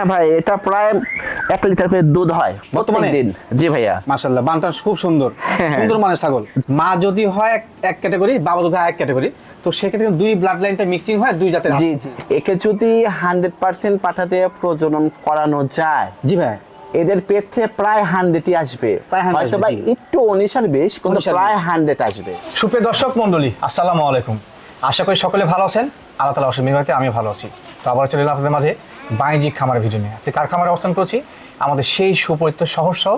হ্যাঁ ভাই এটা প্রায় এক লিটার করে দুধ হয় বর্তমানে? দিন জি ভাইয়া। মাশাল্লাহ বানটা খুব সুন্দর। হ্যাঁ। সুন্দর মানের ছাগল। মা যদি হয় এক- ক্যাটাগরি বাবা যদি হয় এক ক্যাটাগরি তো সেক্ষেত্রে দুই ব্লাড লাইনটা মিক্সিং হয় দুই জাতের জি জি। একে যদি হান্ড্রেড পার্সেন্ট পাঠাতে প্রজনন করানো যায় জি ভাই। এদের পেট প্রায় হান্ড্রেডই আসবে। প্রায় 100 হয়তো বা একটু উনিশ আর বিশ কিন্তু প্রায় হান্ড্রেড আসবে। সুপ্রিয় দর্শক মন্ডলী আসসালামু আলাইকুম। আশা করি সকলে ভালো আছেন। আল্লাহ তালা অসীম বিভাগে আমি ভালো আছি। তো আবার চলে আপনাদের মাঝে। বাণিজ্যিক খামারের ভিডিও নিয়ে। আজকে কার খামারে অবস্থান করছি? আমাদের সেই সুপরিচিত সহজ সহ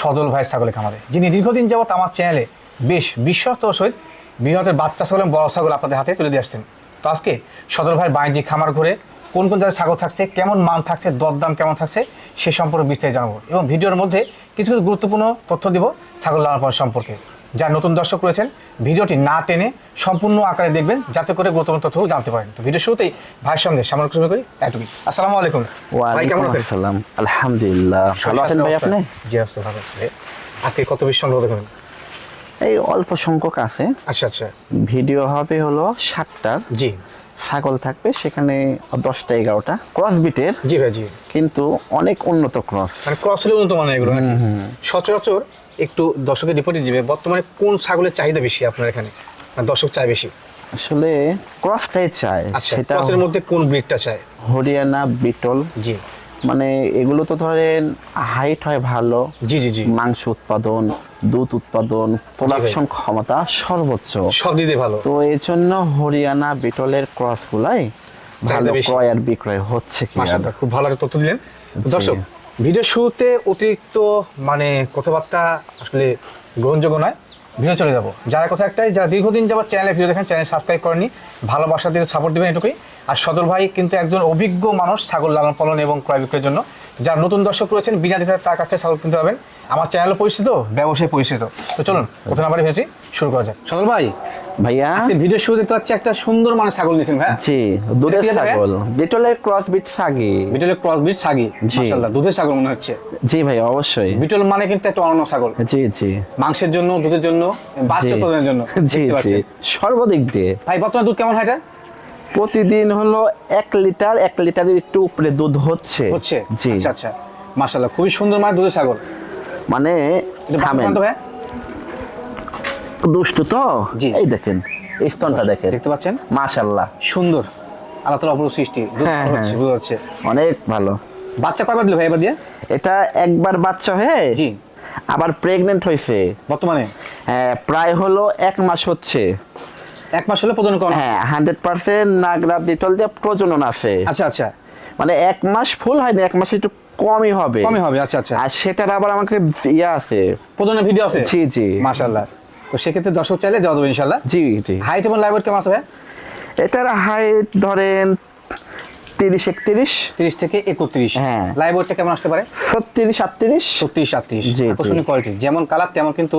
সদল ভাই ছাগলের খামারে, যিনি দীর্ঘদিন যাবত আমার চ্যানেলে বেশ বিশ্বস্ত সহিত বৃহতের বাচ্চা ছাগল এবং বড় ছাগল আপনাদের হাতে তুলে দিয়ে আসছেন। তো আজকে সদল ভাইয়ের বাণিজ্যিক খামার ঘুরে কোন কোন জায়গায় ছাগল থাকছে, কেমন মান থাকছে, দরদাম কেমন থাকছে, সে সম্পর্কে বিস্তারিত জানাব এবং ভিডিওর মধ্যে কিছু কিছু গুরুত্বপূর্ণ তথ্য দিব ছাগল লালন সম্পর্কে। যারা নতুন দর্শক রয়েছেন ভিডিওটি না টেনে সম্পূর্ণ আকারে দেখবেন যাতে করে গুরুত্বপূর্ণ তথ্য জানতে পারেন। তো ভিডিও শুরুতেই ভাইয়ের সঙ্গে সামনে শুরু করি এটুকুই আসসালামু আলাইকুম। ওয়ালাইকুম আসসালাম। আলহামদুলিল্লাহ। ভালো আছেন ভাই আপনি? জি আছি ভালো আছি। আজকে কত বেশি সংগ্রহ দেখবেন? এই অল্প সংখ্যক আছে। আচ্ছা আচ্ছা। ভিডিও হবে হলো সাতটা। জি। ছাগল থাকবে সেখানে দশটা এগারোটা। ক্রস বিটের। জি ভাই জি। কিন্তু অনেক উন্নত ক্রস। মানে ক্রস হলে উন্নত মানের এগুলো সচরাচর একটু দর্শকের রিপোর্টে দিবে বর্তমানে কোন ছাগলের চাহিদা বেশি আপনার এখানে? দর্শক চায় বেশি? আসলে ক্রসটাই চায় আচ্ছা সেটা ক্রসের মধ্যে কোন ব্রিডটা চায়? হরিয়ানা বিটল। জি। মানে এগুলো তো ধরেন হাইট হয় ভালো জি জি জি। মাংস উৎপাদন দুধ উৎপাদন প্রোডাকশন ক্ষমতা সর্বোচ্চ। সব দিতে ভালো। তো এই জন্য হরিয়ানা বিটলের ক্রস গুলাই ভালো ক্রয় আর বিক্রয় হচ্ছে কি খুব ভালো একটা তথ্য দিলেন। দর্শক ভিডিও শুরুতে অতিরিক্ত মানে কথাবার্তা আসলে গ্রহণযোগ্য নয়। ভিডিও চলে যাব। যারা কথা একটাই, যারা দীর্ঘদিন যাবার চ্যানেলে ভিডিও দেখেন চ্যানেল সাবস্ক্রাইব করেনি ভালোবাসা দিয়ে সাপোর্ট দেবেন এটুকুই। আর সদর ভাই কিন্তু একজন অভিজ্ঞ মানুষ, ছাগল লালন পালন এবং ক্রয় বিক্রয়ের জন্য। যারা নতুন দর্শক রয়েছেন, বিনা দিতে তার কাছে ছাগল কিনতে পারবেন। আমার চ্যানেলও পরিচিত, ব্যবসায় পরিচিত। তো চলুন, প্রথম নাম্বারে ভেবেছি শুরু করা যাক। সদর ভাই ভাইয়া? আপনি ভিডিও শুরু দেখতে পাচ্ছি একটা সুন্দর মানের ছাগল নিয়েছেন ভাই জি দুধের? ছাগল। বিটলের ক্রস বিট ছাগি। বিটলের ক্রস ব্রিড ছাগি মাশাআল্লাহ দুধের ছাগল মনে হচ্ছে। জি ভাই অবশ্যই। বিটল মানে কিন্তু একটা অনন্য ছাগল। জি জি। মাংসের জন্য দুধের জন্য বাচ্চা জি। জন্য জি জি। সর্বদিক দিয়ে। ভাই বর্তমানে দুধ কেমন হয় এটা? প্রতিদিন হলো এক লিটার এক লিটারের একটু উপরে দুধ হচ্ছে। হচ্ছে? জি। আচ্ছা আচ্ছা। মাশাআল্লাহ খুবই সুন্দর মানে দুধের ছাগল। মানে থামেন দুষ্টু তো? জি। এই দেখেন স্তনটা দেখেন। দেখতে পাচ্ছেন সুন্দর। আল্লাহ অপরূপ সৃষ্টি। হ্যাঁ, হচ্ছে হ্যাঁ। বুঝা যাচ্ছে। অনেক ভালো। বাচ্চা কয়বার দিল ভাই এবার দিয়ে? এটা একবার বাচ্চা হয়ে জি। আবার প্রেগনেন্ট হয়েছে। বর্তমানে? হ্যাঁ, প্রায় হলো এক মাস হচ্ছে। এক মাস হলে প্রদান করা হ্যাঁ হান্ড্রেড পার্সেন্ট নাগরা বিটল দিয়ে প্রজনন আছে। আচ্ছা আচ্ছা। মানে এক মাস ফুল হয়নি এক মাস একটু কমই হবে। কমই হবে আচ্ছা আচ্ছা। আর সেটার আবার আমাকে ইয়ে আছে। প্রদানের ভিডিও আছে? জি জি। মাশাআল্লাহ। তো সেক্ষেত্রে দর্শক চাইলে দেওয়া দেবে ইনশাল্লাহ জি জি। হাইট এবং লাইভ কেমন আছে ভাই? এটার হাইট ধরেন তিরিশ একত্রিশ। তিরিশ থেকে একত্রিশ। হ্যাঁ। লাইভ কেমন আসতে পারে? ছত্রিশ আটত্রিশ ছত্রিশ জি। আকর্ষণীয় কোয়ালিটি যেমন কালার তেমন কিন্তু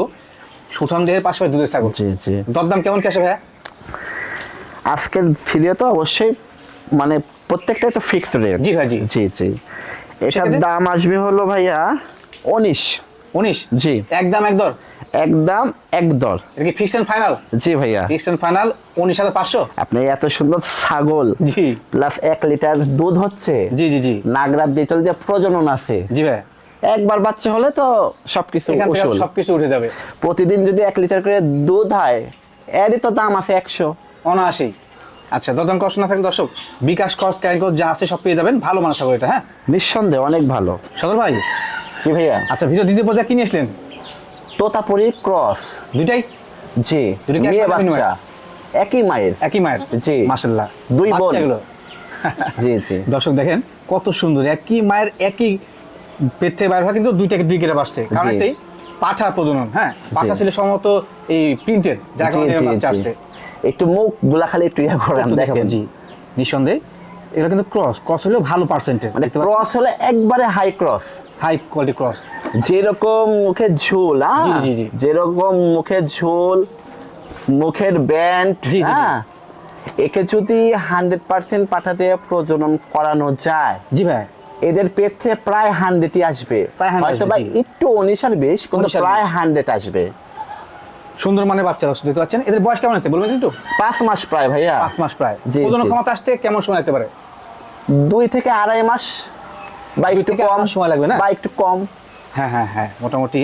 সুঠাম দেহের পাশাপাশি দুধের ছাগল। জি জি। দরদাম কেমন কি আসে ভাইয়া? আজকের ভিডিও তো অবশ্যই মানে প্রত্যেকটাই তো ফিক্সড রেট জি ভাই জি। জি জি। এটার দাম আসবে হলো ভাইয়া উনিশ। উনিশ? জি। একদম এক দর একদম এক দর এটা কি ফাইনাল জি ভাইয়া। ফাইনাল উনিশ হাজার পাঁচশো? আপনি এত সুন্দর ছাগল। জি। প্লাস এক লিটার দুধ হচ্ছে। জি জি জি। নাগরা বিটল যে প্রজনন আছে। জি ভাই একবার বাচ্চা হলে তো সবকিছু সবকিছু উঠে যাবে। প্রতিদিন যদি এক লিটার করে দুধ হয় এরই তো দাম আছে একশো। অনায়াসেই। আচ্ছা দরদাম কষ্ট না থাকলে দর্শক বিকাশ কস ক্যারিং যা আছে সব পেয়ে যাবেন। ভালো মানুষ এটা হ্যাঁ? নিঃসন্দেহে অনেক ভালো। সদর ভাই? জি ভাইয়া? আচ্ছা ভিডিও দ্বিতীয় পর্যায়ে কি নিয়ে আসলেন? তোতাপুরি ক্রস। দুইটাই? জি দুটো কি মেয়ে মায়ের বাচ্চা। একই মায়ের। একই মায়ের? জি। মাসাল্লাহ দুই বোন। জি জি। দর্শক দেখেন কত সুন্দর। একই মায়ের একই পেট থেকে বাইর কিন্তু দুইটাকে দুই কেটে বাসছে। কারণ জি। একটাই পাঠা প্রজনন হ্যাঁ? পাঠা ছিল সম্ভবত এই প্রিন্টেড যার কারণে বাচ্চা আসছে। একটু মুখগুলা খালি একটু ইয়া করেন দেখেন। জি। নিঃসন্দেহে এগুলো কিন্তু ক্রস ক্রস হলেও ভালো পার্সেন্টেজ মানে ক্রস হলে একবারে high cross high quality cross যেরকম মুখের ঝোল জি, জি, জি। যেরকম মুখের ঝোল মুখের ব্যান্ড জি, জি। হ্যাঁ একে যদি হান্ড্রেড পার্সেন্ট পাঠাতে প্রজনন করানো যায় জি ভাই। এদের পেট প্রায় হান্ড্রেডই আসবে। প্রায় 100 হয়তো বা জি। একটু অনিশার বিশ কিন্তু প্রায় 20 হান্ড্রেড আসবে। সুন্দর মানে বাচ্চা দর্শক দেখতে পাচ্ছেন? এদের বয়স কেমন আছে বলবেন একটু? পাঁচ মাস প্রায় ভাইয়া। পাঁচ মাস প্রায়। প্রজনন। ক্ষমতা আসতে কেমন সময় লাগতে পারে? দুই থেকে আড়াই মাস বা দুই একটু থেকে কম সময় লাগবে না? বা একটু কম। হ্যাঁ হ্যাঁ হ্যাঁ মোটামুটি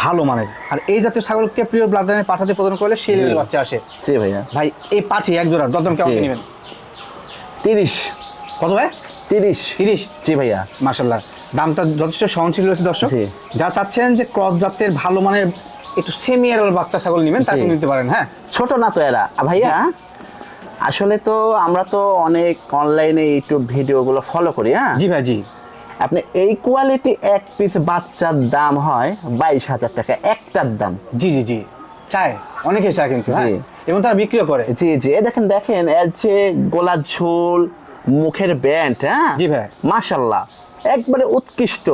ভালো মানের। আর এই জাতীয় ছাগলকে প্রিয় ব্লাড লাইনে পাঠাতে প্রদান করলে সেই লেভেলের বাচ্চা আসে। জি ভাইয়া। ভাই এই পাঠি এক জোড়া দরদাম কেমন নেবেন? তিরিশ। কত ভাই? তিরিশ। তিরিশ? জি ভাইয়া। মার্শাল্লাহ দামটা যথেষ্ট সহনশীল রয়েছে দর্শক। যা চাচ্ছেন যে ক্রস জাতের ভালো মানের একটু সেমি এর বাচ্চা ছাগল নেবেন তাকে নিতে পারেন হ্যাঁ? ছোট না তো এরা। ভাইয়া আসলে তো আমরা তো অনেক অনলাইনে ইউটিউব ভিডিওগুলো ফলো করি হ্যাঁ? জি ভাই জি। আপনি এই কোয়ালিটি এক পিস বাচ্চার দাম হয় বাইশ হাজার টাকা একটার দাম। জি জি জি। চায় অনেকে চায় কিন্তু হ্যাঁ। এবং তারা বিক্রিও করে। জি জি। এ দেখেন দেখেন এর যে গোলার ঝোল মুখের ব্যান্ড হ্যাঁ? জি ভাই। মাশাল্লাহ একবারে উৎকৃষ্ট।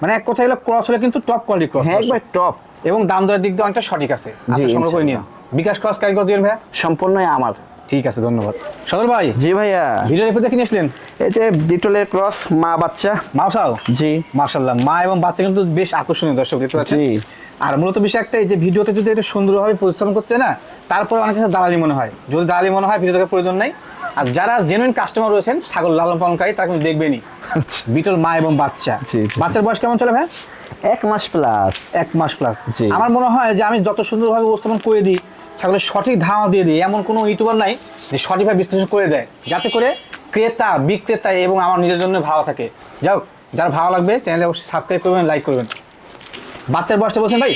মানে এক কথা হলো ক্রস হলে কিন্তু টপ কোয়ালিটি ক্রস হ্যাঁ একবার টপ এবং দাম দরের দিক দিয়ে অনেকটা সঠিক আছে। আপনি জি, সংগ্রহ করে নিন বিকাশ ক্রস কারি কত দিবেন ভাই। সম্পূর্ণই আমার। ঠিক আছে ধন্যবাদ। সদর ভাই জি ভাইয়া। ভিডিও রেপে দেখে নিয়েছিলেন এই যে ডিটলের ক্রস মা বাচ্চা। মাউসাও জি। মার্শাল্লাহ মা এবং বাচ্চা কিন্তু বেশ আকর্ষণীয় দর্শক দেখতে পাচ্ছেন? জি। আর মূলত বিষয় একটাই যে ভিডিওতে যদি এটা সুন্দরভাবে পরিশ্রম করছে না তারপরে অনেক কিছু দালালি মনে হয়। যদি দালালি মনে হয় ভিডিও দেখার প্রয়োজন নাই। আর যারা জেনুইন কাস্টমার রয়েছেন ছাগল লালন পালনকারী তারা কিন্তু দেখবেনই। বিটল মা এবং বাচ্চা। বাচ্চার বয়স কেমন চলে ভাই? এক মাস প্লাস এক মাস প্লাস জি। আমার মনে হয় যে আমি যত সুন্দরভাবে উপস্থাপন করে দিই ছাগলের সঠিক ধারণা দিয়ে দিই এমন কোনো ইউটিউবার নাই যে সঠিকভাবে বিশ্লেষণ করে দেয়। যাতে করে ক্রেতা বিক্রেতা এবং আমার নিজের জন্য ভালো থাকে। যাও যার ভালো লাগবে চ্যানেলে অবশ্যই সাবস্ক্রাইব করবেন লাইক করবেন। বাচ্চার বয়সটা বলছেন ভাই?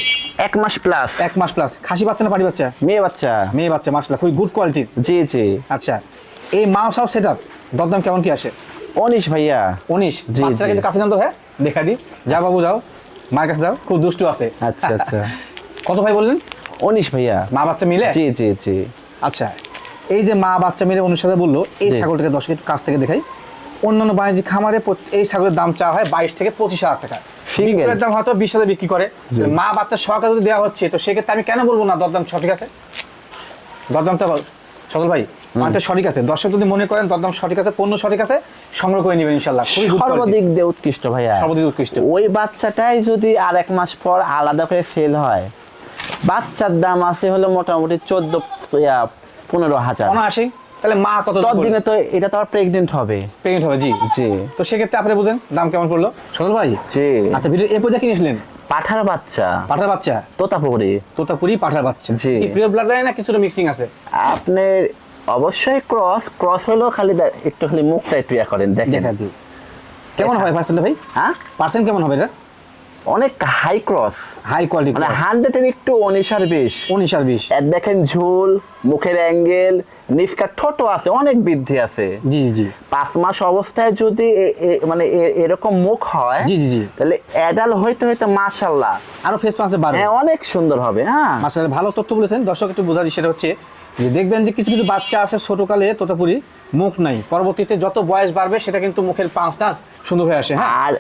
এক মাস প্লাস এক মাস প্লাস খাসি বাচ্চা না পাটি বাচ্চা? মেয়ে বাচ্চা। মেয়ে বাচ্চা মাসলা খুবই গুড কোয়ালিটির জি জি। আচ্ছা এই মাও সব সেট আপ দরদাম কেমন কি আসে? অনিশ ভাইয়া। উনিশ? জি, বাচ্চারা জি। কিন্তু কাছে জানতো হ্যাঁ? দেখা দিই। যা বাবু যাও। মার কাছে যাও খুব দুষ্টু আছে। আচ্ছা আচ্ছা। কত ভাই বললেন? অনিশ ভাইয়া। মা বাচ্চা মিলে? জি জি জি। আচ্ছা এই যে মা বাচ্চা মিলে অনুসারে বলল এই ছাগলটাকে দশ একটু কাছ থেকে দেখাই। অন্যান্য বাণিজ্যিক খামারে এই ছাগলের দাম চাওয়া হয় বাইশ থেকে পঁচিশ হাজার টাকা? বিক্রয়ের দাম হয়তো বিশ হাজার বিক্রি করে। মা বাচ্চা সহকারে যদি দেওয়া হচ্ছে তো সেক্ষেত্রে আমি কেন বলব না? দরদাম সঠিক আছে? দরদামটা সদল ভাই মানটা সঠিক আছে। দর্শক যদি মনে করেন দরদাম সঠিক আছে পণ্য সঠিক আছে সংগ্রহ করে নেবেন ইনশাল্লাহ। সর্বাধিক দিয়ে উৎকৃষ্ট ভাইয়া। সর্বাধিক উৎকৃষ্ট। ওই বাচ্চাটাই যদি আর এক মাস পর আলাদা করে ফেল হয় বাচ্চার দাম আছে হলো মোটামুটি চোদ্দ পনেরো হাজার। অনায়াসে তাহলে মা কত ততদিনে তো এটা তো প্রেগনেন্ট হবে। পেমেন্ট হবে জি। জি। তো সেক্ষেত্রে আপনি বুঝেন দাম কেমন পড়ল? সদল ভাই? জি। আচ্ছা ভিডিও এ পর্যায়ে কিনেছিলেন পাঠার বাচ্চা। পাঠার বাচ্চা? তোতাপুরি। তোতাপুরি পাঠার বাচ্চা। জি। কি প্রিয় ব্লাড লাইন না কিছুটা মিক্সিং আছে? আপনি অবশ্যই ক্রস ক্রস হলেও খালি একটু খালি মুখটা একটু ইয়া করেন দেখেন। কেমন হবে পার্সেন্ট ভাই? হ্যাঁ? পার্সেন্ট কেমন হবে এটা অনেক হাই ক্রস হাই কোয়ালিটি মানে হান্ড্রেডের একটু উনিশ আর বিশ। উনিশ আর বিশ দেখেন ঝুল মুখের অ্যাঙ্গেল নিষ্কার ঠোঁটো আছে অনেক বৃদ্ধি আছে। জি জি পাঁচ মাস অবস্থায় যদি মানে এরকম মুখ হয় জি জি তাহলে অ্যাডাল হইতে হইতে মাশাল্লাহ আরও ফেস পাঁচে বারো হ্যাঁ অনেক সুন্দর হবে হ্যাঁ মাসালে ভালো তথ্য বলেছেন। দর্শক একটু বোঝা সেটা হচ্ছে যে দেখবেন যে কিছু কিছু বাচ্চা আছে ছোটকালে তোতাপুরি মুখ নাই। পরবর্তীতে যত বয়স বাড়বে সেটা কিন্তু মুখের পাঁচটা সুন্দর হয়ে আসে হ্যাঁ? আর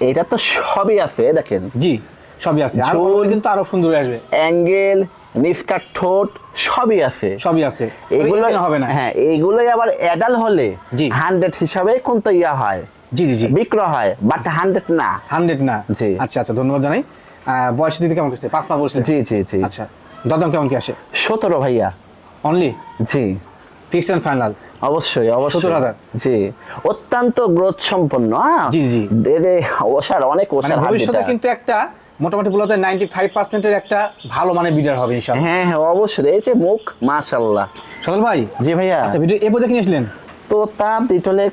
এটা তো সবই আছে দেখেন। জি সবই আছে। আর। কিন্তু আরও সুন্দর আসবে। অ্যাঙ্গেল নিষ্কার ঠোঁট সবই আছে। সবই আছে। এগুলো হবে না। হ্যাঁ এইগুলোই আবার অ্যাডাল হলে জি। হান্ড্রেড হিসাবে কিন্তু ইয়া হয়। জি জি জি। বিক্রয় হয় বাট হান্ড্রেড না। হান্ড্রেড না। জি। আচ্ছা আচ্ছা ধন্যবাদ জানাই। আহ, বয়সের দিদি কেমন করছে পাঁচ মাস বলছে জি জি জি। আচ্ছা দরদাম কেমন কি আসে? সতেরো ভাইয়া। অনলি জি। ফিক্সড অ্যান্ড ফাইনাল অবশ্যই অবশ্যই। 17,000 জি। অত্যন্ত গ্রোথ সম্পন্ন জি, জি। ওষার অনেক মানে ওষার ভবিষ্যতে কিন্তু একটা মোটামুটি বলা যায় নাইনটি ফাইভ পার্সেন্টের একটা ভালো মানে বিডার হবে হ্যাঁ হ্যাঁ অবশ্যই। এই যে মুখ মাশাল্লাহ সদল ভাই? জি ভাইয়া। আচ্ছা ভিডিও এ তো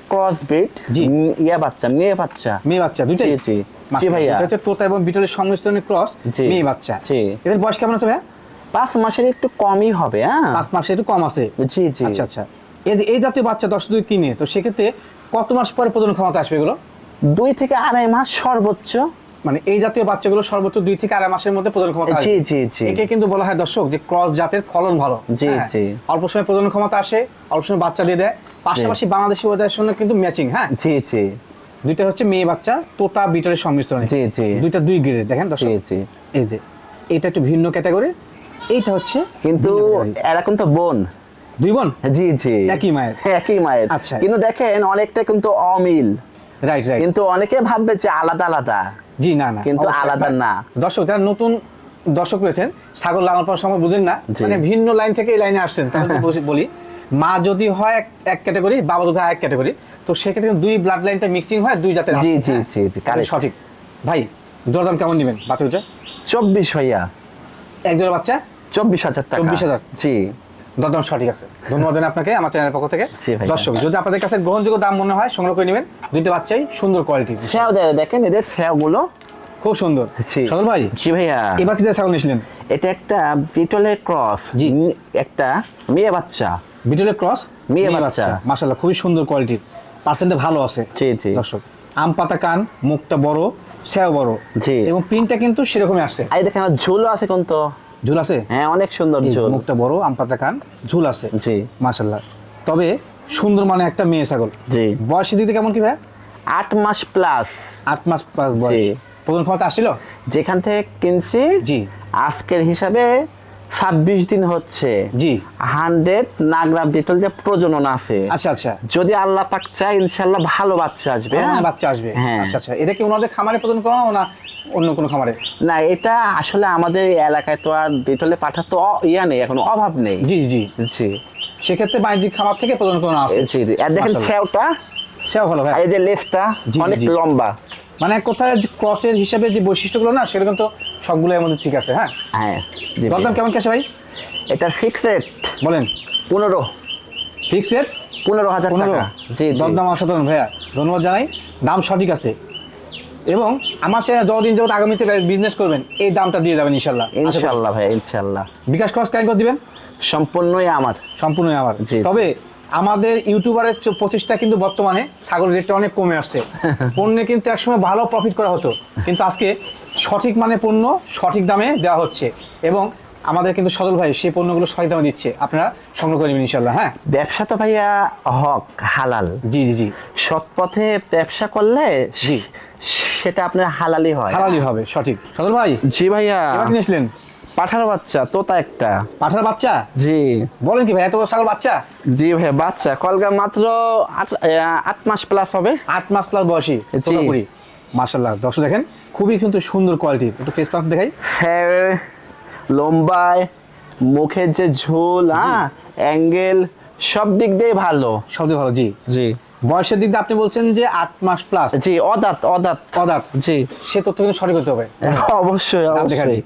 ক্রস। ইয়া বাচ্চা মেয়ে বাচ্চা। মেয়ে বাচ্চা দুইটাই? জি, জি। ভাইয়া। এটা হচ্ছে তোতা এবং বিটলের সংমিশ্রণের ক্রস। মেয়ে বাচ্চা। জি। এদের বয়স কেমন আছে ভাইয়া? পাঁচ মাসের একটু কমই হবে হ্যাঁ পাঁচ একটু কম আছে। জি জি। আচ্ছা আচ্ছা। এই যে- এই জাতীয় বাচ্চা দশ দুই কিনে তো সেক্ষেত্রে কত মাস পরে প্রজনন ক্ষমতা আসবে এগুলো? দুই থেকে আড়াই মাস সর্বোচ্চ। মানে এই জাতীয় বাচ্চাগুলো সর্বোচ্চ দুই থেকে আড়াই মাসের মধ্যে প্রজনন ক্ষমতা জি জি জি। একে কিন্তু বলা হয় দর্শক যে ক্রস জাতের ফলন ভালো। জি, হ্যাঁ। জি। অল্প সময় প্রজনন ক্ষমতা আসে অল্প সময় বাচ্চা দিয়ে দেয়। পাশাপাশি বাংলাদেশি ওদের সঙ্গে কিন্তু ম্যাচিং হ্যাঁ? জি জি। দুইটা হচ্ছে মেয়ে বাচ্চা তোতা বিটারের সংমিশ্রণে। জি, জি। দুইটা দুই গ্রেড দেখেন দর্শক? জি জি। এই যে এটা একটু ভিন্ন ক্যাটাগরি এইটা হচ্ছে কিন্তু ভিন্ন category। এরা কিন্তু বোন। দুই বোন? জি জি। একই মায়ের? একই মায়ের। আচ্ছা। কিন্তু দেখেন অনেকটা কিন্তু অমিল। রাইট রাইট কিন্তু অনেকে ভাববে যে আলাদা আলাদা। জি না না কিন্তু আলাদা না। দর্শক যারা নতুন দর্শক রয়েছেন ছাগল লালন পালন সময় বুঝেন না মানে ভিন্ন লাইন থেকে এই লাইনে আসছেন তাহলে বলি। মা যদি হয় এক- ক্যাটাগরি বাবা যদি হয় এক ক্যাটাগরি তো সেক্ষেত্রে দুই ব্লাড লাইনটা মিক্সিং হয় দুই জাতের জি, জি? জি, সঠিক। ভাই দরদাম কেমন নেবেন বাচ্চা চব্বিশ ভাইয়া। এক জোড়া বাচ্চা? চব্বিশ হাজার টাকা। 24,000 জি। দরদাম সঠিক আছে। ধন্যবাদ আপনাকে আমার চ্যানেলের পক্ষ থেকে। দর্শক যদি আপনাদের কাছে গ্রহণযোগ্য দাম মনে হয় সংগ্রহ করে নেবেন। দুইটা বাচ্চাই সুন্দর কোয়ালিটি ফ্যাও দেখেন এদের ফ্যাওগুলো খুব সুন্দর। সদর ভাই জি ভাইয়া। এবার কি ছাগল নিয়েছিলেন? এটা একটা বিটলের ক্রস। জি। একটা মেয়ে বাচ্চা। বিটলের ক্রস মেয়ে বাচ্চা। মাশাল্লাহ খুবই সুন্দর কোয়ালিটির পার্সেন্টে ভালো আছে। জি, জি। দর্শক আম পাতা কান মুখটা বড় স্যাও বড়। জি। এবং প্রিন্টটা কিন্তু সেরকমই আসছে। এই দেখেন আমার ঝুলও আছে কোন তো ঝুল আছে? হ্যাঁ অনেক সুন্দর ঝুল। মুখটা বড় আম পাতা কান ঝুল আছে। জি। মাশাল্লাহ তবে সুন্দর মানে একটা মেয়ে ছাগল। জি। বয়সের দিকে কেমন কি ভাই আট মাস প্লাস আট মাস প্লাস বয়স। প্রথম ক্ষমতা আসছিল? যেখান থেকে কিনছি জি। আজকের হিসাবে ছাব্বিশ দিন হচ্ছে। জি। হান্ড্রেড নাগরা বিটল যে প্রজনন আছে। আচ্ছা আচ্ছা। যদি আল্লাহ পাক চায় ইনশাল্লাহ ভালো বাচ্চা আসবে হ্যাঁ? বাচ্চা আসবে। হ্যাঁ। আচ্ছা আচ্ছা। এটা কি ওনাদের খামারে প্রজনন করা না অন্য কোনো খামারে? না এটা আসলে আমাদের এলাকায় তো আর বিটলে পাঠার তো ইয়া নেই এখন অভাব নেই। জি জি। জি। সেক্ষেত্রে বাণিজ্যিক খামার থেকে প্রদান করা আছে? জি জি। আর দেখেন। খেয়াটা সেও ভালো ভাই। এই যে জি, অনেক লম্বা। মানে কথায় ক্রসের হিসাবে যে বৈশিষ্ট্যগুলো না সেটা কিন্তু সবগুলো এর মধ্যে ঠিক আছে হ্যাঁ? হ্যাঁ দরদাম কেমন কি আছে ভাই? এটা ফিক্সড বলেন। পনেরো। ফিক্সড পনেরো হাজার পনেরো। জি। দরদাম অসাধারণ ভাইয়া। ধন্যবাদ জানাই। দাম সঠিক আছে। এবং আমার চ্যানেল যতদিন যত আগামীতে বিজনেস করবেন এই দামটা দিয়ে যাবেন ইনশাল্লাহ। ইনশাল্লাহ ভাই ইনশাল্লাহ। বিকাশ খরচ কেন করে দিবেন? সম্পূর্ণই আমার। সম্পূর্ণই আমার। তবে আমাদের ইউটিউবারের প্রতিষ্ঠা প্রচেষ্টা কিন্তু বর্তমানে ছাগলের রেটটা অনেক কমে আসছে। পণ্যে কিন্তু একসময় ভালো প্রফিট করা হতো। কিন্তু আজকে সঠিক মানে পণ্য সঠিক দামে দেওয়া হচ্ছে। এবং আমাদের কিন্তু সদল ভাই সেই পণ্যগুলো সঠিক দামে দিচ্ছে। আপনারা সংগ্রহ করে নেবেন ইনশাল্লাহ হ্যাঁ? ব্যবসা তো ভাইয়া হক হালাল। জি জি জি। সৎ পথে ব্যবসা করলে জি। সেটা আপনার হালালি হয়। হারালি হবে সঠিক। সদল ভাই? জি ভাইয়া। কিনেছিলেন পাঠার বাচ্চা তোতা একটা। পাঠার বাচ্চা? জি। বলেন কি ভাই এত ছাগল বাচ্চা? জি ভাইয়া বাচ্চা। কলগা মাত্র আট- আট মাস প্লাস হবে। আট মাস প্লাস বয়সী মার্শাল্লাহ দর্শক দেখেন খুবই কিন্তু সুন্দর কোয়ালিটির একটু ফেস পাস দেখাই। ফের লম্বায় মুখের যে ঝোল হ্যাঁ অ্যাঙ্গেল সব দিক দিয়ে ভালো। সবচেয়ে ভালো জি। জি। বয়সের দিক দিয়ে আপনি বলছেন যে আট মাস প্লাস জি অদাত অদাত। অদাঁত জি। সে তথ্য কিন্তু সঠিক হতে হবে। অবশ্যই অবশ্যই।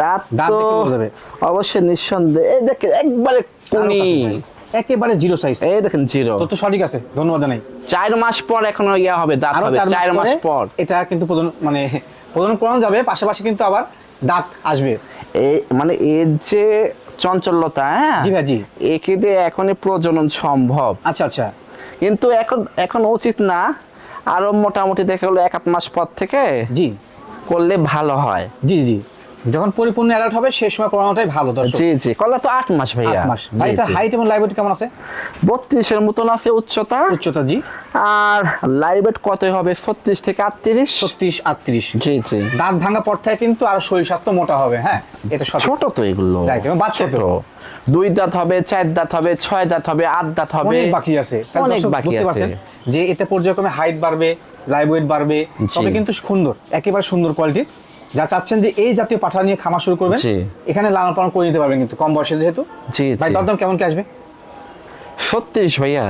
দাঁত দাঁত তো যাবে। অবশ্যই নিঃসন্দেহে। এই দেখেন একবারে কুনি একেবারে জিরো সাইজ এই দেখেন জিরো। তথ্য সঠিক আছে ধন্যবাদ জানাই। চার মাস পর এখনও ইয়া হবে দাঁত হবে চার মাস পর এটা কিন্তু প্রদান মানে প্রদান করানো যাবে পাশাপাশি কিন্তু আবার দাঁত আসবে। মানে এর যে চঞ্চলতা হ্যাঁ? জি ভাই, জি। একে দিয়ে এখনই প্রজনন সম্ভব। আচ্ছা আচ্ছা। কিন্তু এখন এখন উচিত না। আরও মোটামুটি দেখা গেলো এক আধ মাস পর থেকে জি। করলে ভালো হয়। জি জি। যখন পরিপূর্ণ অ্যালার্ট হবে সেই সময় করানোটাই ভালো দর্শক। জি জি। করলে তো আট মাস ভাইয়া। আট মাস। ভাই এটা হাইট এবং লাইভ কেমন আছে? বত্রিশের মতন আছে উচ্চতা। উচ্চতা জি। আর লাইভ কত হবে? ছত্রিশ থেকে আটত্রিশ? ছত্রিশ আটত্রিশ। জি জি। দাঁত ভাঙা পর থেকে কিন্তু আরও শরীর স্বাস্থ্য মোটা হবে হ্যাঁ? এটা ছোট তো এগুলো। এবং বাচ্চা তো। দুই দাঁত হবে চার দাঁত হবে ছয় দাঁত হবে আট দাঁত হবে। অনেক বাকি আছে। অনেক বাকি আছে। যে এতে পর্যায়ক্রমে হাইট বাড়বে লাইভ ওয়েট বাড়বে তবে কিন্তু সুন্দর একেবারে সুন্দর কোয়ালিটির যা চাচ্ছেন যে এই জাতীয় পাঠা নিয়ে খামার শুরু করবেন এখানে লালন পালন করে নিতে পারবেন কিন্তু কম বয়সে যেহেতু। ভাই দরদাম কেমন কি আসবে? ছত্রিশ ভাইয়া।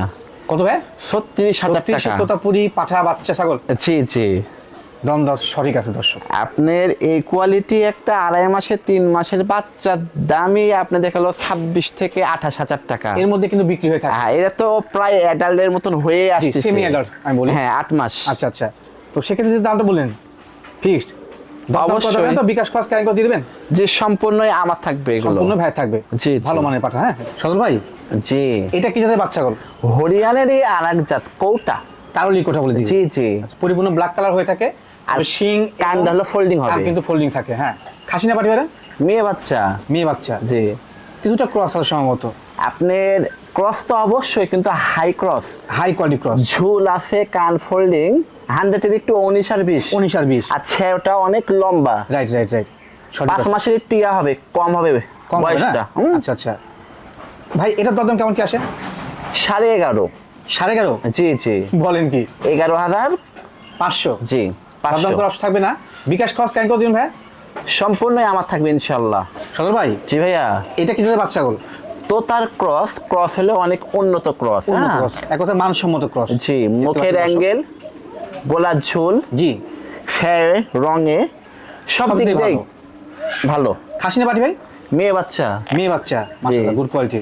কত ভাই? ছত্রিশ হাজার সত্যি পাঠা বাচ্চা ছাগল? জি জি। দম সঠিক আছে দর্শক। আপনার এই কোয়ালিটি একটা আড়াই মাসের তিন মাসের বাচ্চার দামই আপনি দেখাল ছাব্বিশ থেকে আঠাশ হাজার টাকা। এর মধ্যে কিন্তু বিক্রি হয়ে থাকে। হ্যাঁ এটা তো প্রায় অ্যাডাল্টের মতন হয়ে আসছে আমি বলি। হ্যাঁ আট মাস। আচ্ছা আচ্ছা। তো সেক্ষেত্রে যে দামটা বললেন ফিক্সড। তো? বিকাশ খরচ কেন করে দিয়ে যে সম্পূর্ণই আমার থাকবে এগুলো। সম্পূর্ণ ভাই থাকবে। জি। ভালো মানের পাঠা হ্যাঁ? সদর ভাই জি। এটা কি জাতের বাচ্চা ছাগল হরিয়ানের এই আর জাত কৌটা। কারোলি কোঠা বলে দিই জি জি। পরিপূর্ণ ব্ল্যাক কালার হয়ে থাকে আর শিং হলো folding হবে। কিন্তু ফোল্ডিং থাকে হ্যাঁ। খাসি না পাটি মেয়ে বাচ্চা। মেয়ে বাচ্চা। জি। কিছুটা ক্রস সম্ভবত আপনার ক্রস তো অবশ্যই কিন্তু high cross high quality cross ঝুল আছে কান ফোল্ডিং হান্ড্রেডের একটু উনিশ আর বিশ। উনিশ আর বিশ। আচ্ছা ওটা অনেক লম্বা। রাইট রাইট রাইট পাঁচ মাসের একটু ইয়া হবে কম হবে কম বয়সটা। আচ্ছা আচ্ছা। ভাই এটার দরদাম কেমন কি আসে? সাড়ে এগারো। সাড়ে এগারো? জি জি। বলেন কি? এগারো হাজার পাঁচশো? জি দরদাম করে অপশন থাকবে না? বিকাশ খরচ কেন করে দিন ভাই? সম্পূর্ণই আমার থাকবে ইনশাল্লাহ সদর ভাই? জি ভাইয়া। এটা কি জাতের বাচ্চা ছাগল তোতার ক্রস ক্রস হলে অনেক উন্নত ক্রস হ্যাঁ। এক কথা মানসম্মত ক্রস জি মুখের অ্যাঙ্গেল গোলার ঝোল জি। ফের রঙে সব দিক দিয়ে ভালো। খাসি না পাটি ভাই? মেয়ে বাচ্চা। মেয়ে বাচ্চা মাশাআল্লাহ গুড কোয়ালিটি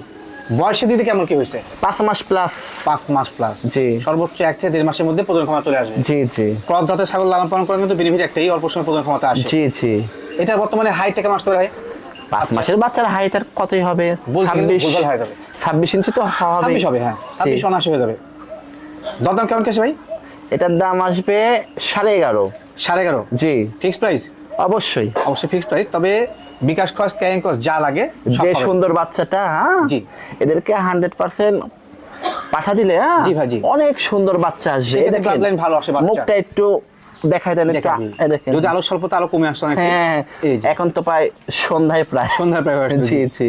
বয়সের দিকে কেমন কি হয়েছে? পাঁচ মাস প্লাস পাঁচ মাস প্লাস জি। সর্বোচ্চ এক থেকে দেড় মাসের মধ্যে প্রজন ক্ষমতা চলে আসবে। জি জি। ক্রস জাতের ছাগল লালন পালন করার কিন্তু বেনিফিট একটাই অল্প সময় প্রজন ক্ষমতা আসে। জি জি। এটা বর্তমানে হাইট মাস ধরে হয় পাঁচ মাসের বাচ্চার হাইট আর কতই হবে? ছাব্বিশ হয়ে যাবে ছাব্বিশ ইঞ্চি তো হবে। ছাব্বিশ হবে হ্যাঁ। ছাব্বিশ অনাশি হয়ে যাবে। দরদাম কেমন কেছে ভাই? এটার দাম আসবে সাড়ে এগারো। সাড়ে এগারো? জি। ফিক্সড প্রাইস অবশ্যই। অবশ্যই ফিক্সড প্রাইস তবে বিকাশ খরচ ক্যারিং খরচ যা লাগে যে সুন্দর বাচ্চাটা হ্যাঁ? জি। এদেরকে হান্ড্রেড পার্সেন্ট পাঠা দিলে হ্যাঁ? জি ভাই, জি। অনেক সুন্দর বাচ্চা আসবে। সেক্ষেত্রে এই ভালো আসে বাচ্চা। মুখটা একটু দেখাই দেন যদি আলো স্বল্পতা আলো কমে অনেক হ্যাঁ এখন তো প্রায় সন্ধ্যায় প্রায় সন্ধ্যায় প্রায় আসছে, জি। জি।